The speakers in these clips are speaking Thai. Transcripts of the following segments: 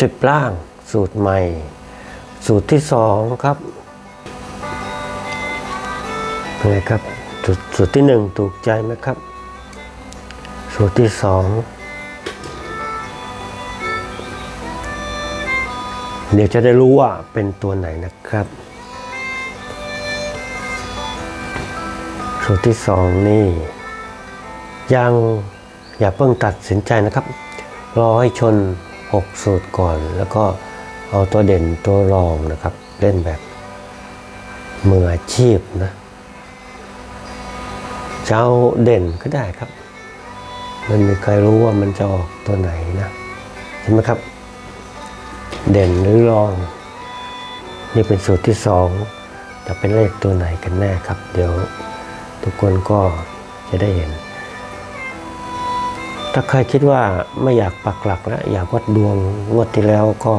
สิบล่างสูตรใหม่ สูตรที่สองครับเป็นไงครับสสูตรที่หนึ่งถูกใจไหมครับ สูตรที่สองเดี๋ยวจะได้รู้ว่าเป็นตัวไหนนะครับ สูตรที่สองนี่ ยังอย่าเพิ่งตัดสินใจนะครับ รอให้ชน 6 สูตรก่อน แล้วก็เอาตัวเด่นตัวรองนะครับ เล่นแบบมืออาชีพนะจะเอาเด่นก็ได้ครับ มันมีใครรู้ว่ามันจะออกตัวไหนนะใช่ไหมครับ เด่นหรือรอง นี่เป็นสูตรที่สองจะเป็นเลขตัวไหนกันแน่ครับ เดี๋ยวทุกคนก็จะได้เห็น ถ้าใครคิดว่าไม่อยากปักหลักแล้วอยากวัดดวงงวดที่แล้วก็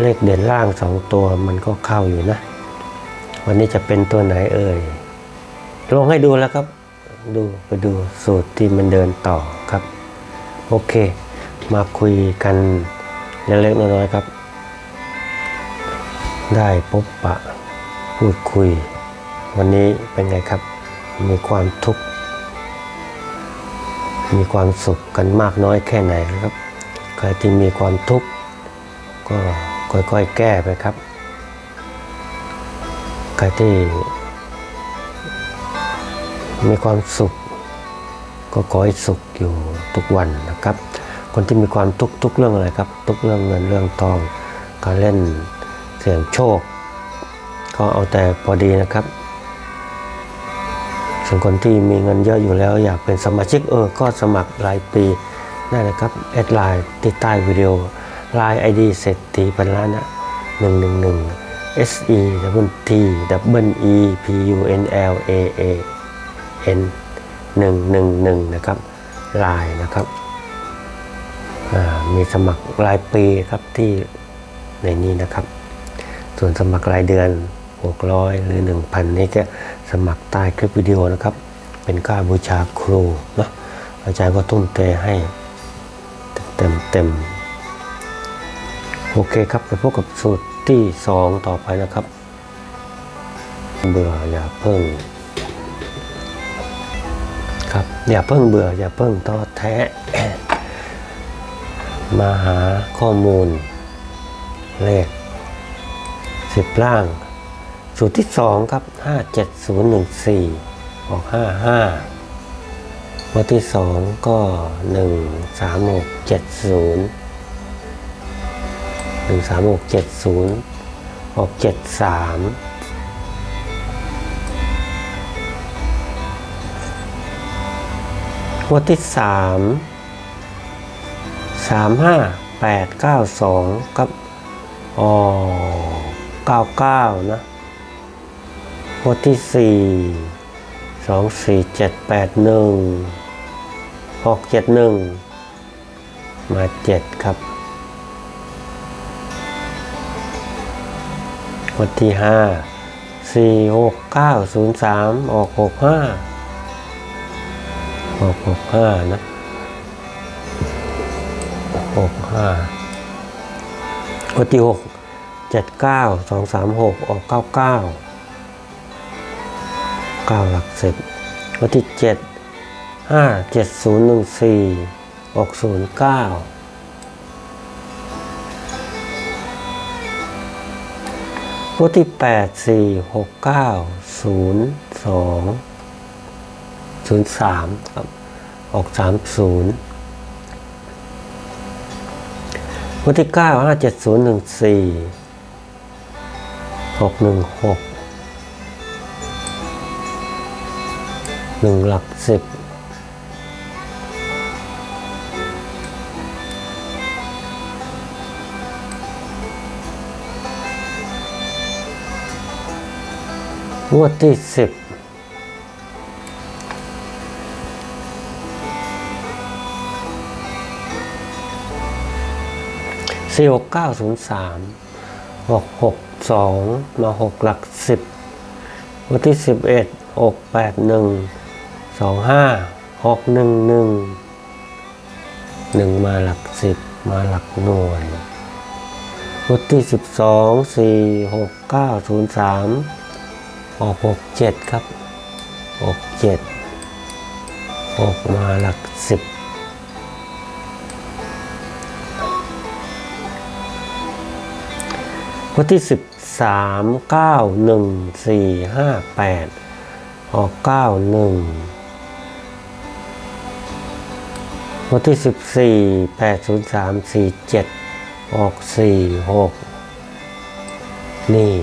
เลขเด่นล่างสองตัวมันก็เข้าอยู่นะ วันนี้จะเป็นตัวไหนเอ่ยลองให้ดูแล้วครับ ดูไปดูสูตรที่มันเดินต่อครับ โอเค มาคุยกันเล็กๆน้อยๆครับ ได้พบปะพูดคุย วันนี้เป็นไงครับ มีความทุกข์ มีความสุขกันมากน้อยแค่ไหนนะครับ ใครที่มีความทุกข์ก็ค่อยๆแก้ไปครับ ใครที่ มีความสุข ก็ขอให้สุขอยู่ทุกวันนะครับ คนที่มีความทุกข์ทุกเรื่องอะไรครับ ทุกเรื่องเงินเรื่องทองการเล่นเสี่ยงโชค ก็เอาแต่พอดีนะครับ ส่วนคนที่มีเงินเยอะอยู่แล้วอยากเป็นสมาชิกเออ ก็สมัครรายปีได้นะครับแอดไลน์ที่ใต้วิดีโอไลน์ไอดีเศรษฐีพันล้านนะหนึ่งหนึ่งหนึ่ง S E W T W E P U N L A A N หนึ่งหนึ่งหนึ่งนะครับไลน์นะครับมีสมัครรายปีครับที่ในนี้นะครับ ส่วนสมัครรายเดือน 600 หรือ 1,000 นี่ก็สมัครใต้คลิปวิดีโอนะครับ เป็นค่าบูชาครูเนาะอาจารย์ก็ทุ่มเทให้เต็มเต็มโอเคครับไปพบกับสูตรที่ 2 ต่อไปนะครับ เบื่ออย่าเพิ่งครับอย่าเพิ่งเบื่ออย่าเพิ่งท้อแท้ มาหาข้อมูลเลขสิบล่าง สูตรที่สองครับห้าเจ็ดศูนย์หนึ่งสี่ออกห้าห้าวันที่สองก็หนึ่งสามหกเจ็ดศูนย์หนึ่งสามหกเจ็ดศูนย์ออกเจ็ดสามวันที่สามสามห้าแปดเก้าสองครับอ๋อเก้าเก้านะ งวดที่สี่สองสี่เจ็ดแปดหนึ่งหกเจ็ดหนึ่งมาเจ็ดครับงวดที่ห้าสี่หกเก้าศูนย์สามออกหกห้าออกหกห้านะหกห้าวันที่หกเจ็ดเก้าสองสามหกออกเก้าเก้า เก้าหลักสิบวันที่เจ็ดห้าเจ็ดศูนย์หนึ่งสี่ออกศูนย์เก้าวันที่แปดสี่หกเก้าศูนย์สองศูนย์สามครับออกสามศูนย์วันที่เก้าห้าเจ็ดศูนย์หนึ่งสี่หกหนึ่งหก หนึ่งหลักสิบงวดที่สิบสี่หกเก้าศูนย์สามหกหกสองมาหกหลักสิบวันที่สิบเอ็ดหกแปดหนึ่ง สองห้าหกหนึ่งหนึ่งหนึ่งมาหลักสิบมาหลักหน่วยงวดที่สิบสองสี่หกเก้าศูนย์สามออกหกเจ็ดครับหกเจ็ดออกมาหลักสิบวันที่สิบสามเก้าหนึ่งสี่ห้าแปดออกเก้าหนึ่ง วันที่สิบสี่แปดศูนย์สามสี่เจ็ดออกสี่หกนี่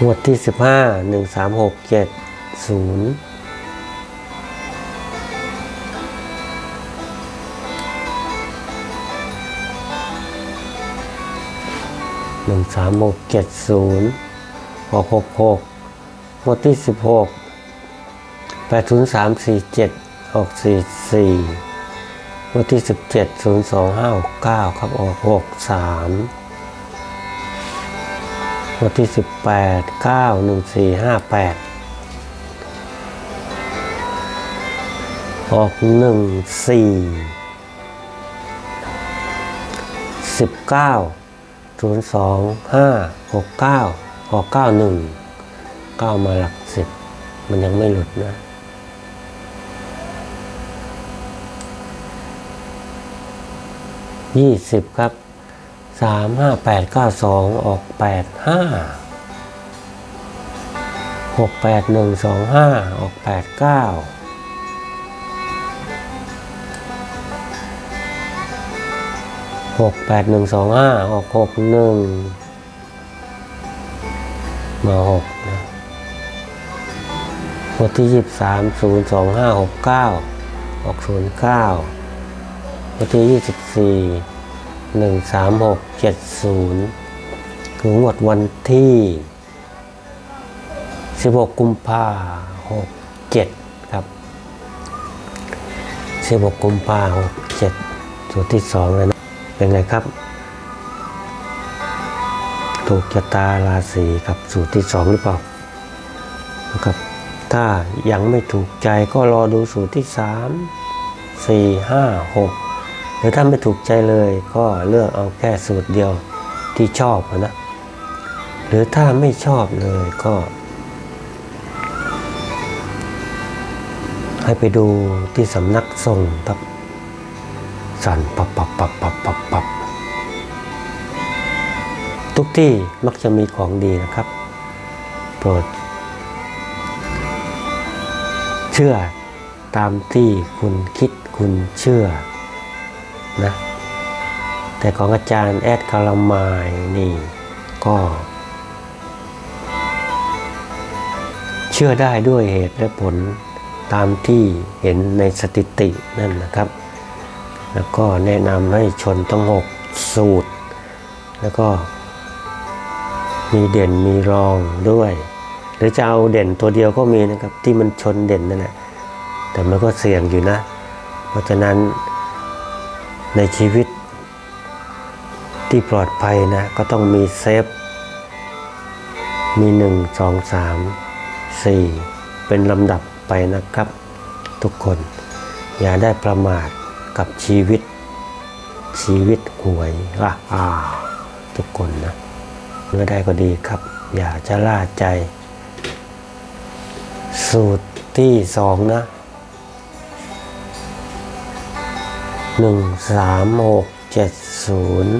งวดที่สิบห้าหนึ่งสามหกเจ็ดศูนย์หนึ่งสามหกเจ็ดศูนย์หกหกหก งวดที่สิบหกแปดศูนย์สามสี่เจ็ดออกสี่สี่งวดที่สิบเจ็ดศูนย์สองห้าเก้าครับ ออกหกสามวันที่สิบแปดเก้าหนึ่งสี่ห้าแปดออกหนึ่งสี่สิบเก้าศูนย์สองห้าหกเก้าออกเก้าหนึ่งเก้ามาหลักสิบมันยังไม่หลุดนะ ยี่สิบครับ สามห้าแปดเก้าสองออกแปดห้าหกแปดหนึ่งสองห้าออกแปดเก้าหกแปดหนึ่งสองห้าออกหกหนึ่งมาหก วดที่ 23 02569 ออก 09 วันที่ 24 13670 คือหมดวันที่ 16 กุมภา67 ครับ 16 กุมภา67 สูตรที่ 2 เลยนะ เป็นไงครับ ถูกชะตาราศีกับสูตรที่ 2 หรือเปล่าครับ ถ้ายังไม่ถูกใจก็รอดูสูตรที่สามสี่ห้าหกหรือถ้าไม่ถูกใจเลยก็เลือกเอาแค่สูตรเดียวที่ชอบนะ หรือถ้าไม่ชอบเลยก็ ให้ไปดูที่สำนักทรงครับสั่นปับปับปับปับปับปับทุกที่มักจะมีของดีนะครับ โปรด ชื่อ ตามที่คุณคิดคุณเชื่อนะแต่ของอาจารย์แอดคารามายนี่ก็เชื่อได้ด้วยเหตุและผลตามที่เห็นในสถิตินั่นนะครับ แล้วก็แนะนำให้ชนต้องหกสูตร แล้วก็มีเด่นมีรองด้วย หรือจะเอาเด่นตัวเดียวก็มีนะครับที่มันชนเด่นนั่นแหละแต่มันก็เสี่ยงอยู่นะ เพราะฉะนั้นในชีวิตที่ปลอดภัยนะ ก็ต้องมีเซฟ มีหนึ่งสองสามสี่เป็นลำดับไปนะครับ ทุกคน อย่าได้ประมาทกับชีวิตชีวิตหวยอะอ่าทุกคนนะเมื่อได้ก็ดีครับ อย่าจะล่าใจ สูตรที่สองนะหนึ่งสามหกเจ็ดศูนย์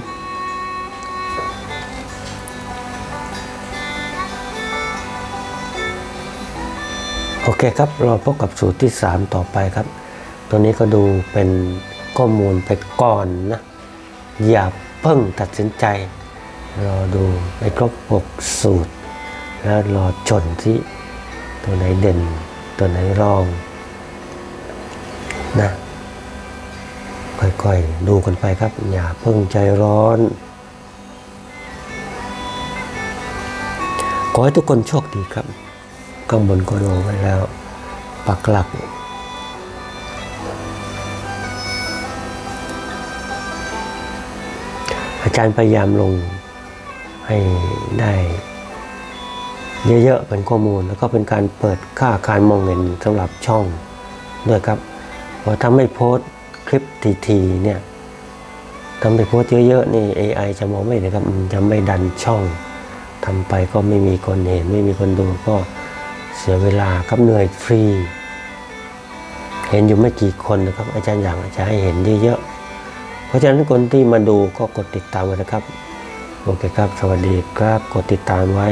โอเคครับ เราพบกับสูตรที่ 3 ต่อไปครับ ตัวนี้ก็ดูเป็นข้อมูลไปก่อนนะ อย่าเพิ่งตัดสินใจ รอดูไปครบ 6 สูตร แล้วรอชนที่ ตัวไหนเด่น ตัวไหนรองนะค่อยๆดูกันไปครับ อย่าเพิ่งใจร้อน ขอให้ทุกคนโชคดีครับ ข้างบนก็ลงไว้แล้ว ปักหลัก อาจารย์พยายามลงให้ได้ เยอะๆเป็นข้อมูลแล้วก็เป็นการเปิดค่าการมองเห็นสำหรับช่องด้วยครับเพราะถ้าไม่โพสต์คลิปทีๆเนี่ยทำไปโพสต์เยอะๆนี่ AI จะมองไม่เห็นครับมันจะไม่ดันช่องทำไปก็ไม่มีคนเห็น ไม่มีคนดูก็เสียเวลาครับเหนื่อยฟรี เห็นอยู่ไม่กี่คนนะครับ อาจารย์อยากจะให้เห็นเยอะๆเพราะฉะนั้นคนที่มาดูก็กดติดตามไว้นะครับ โอเคครับ สวัสดีครับ กดติดตามไว้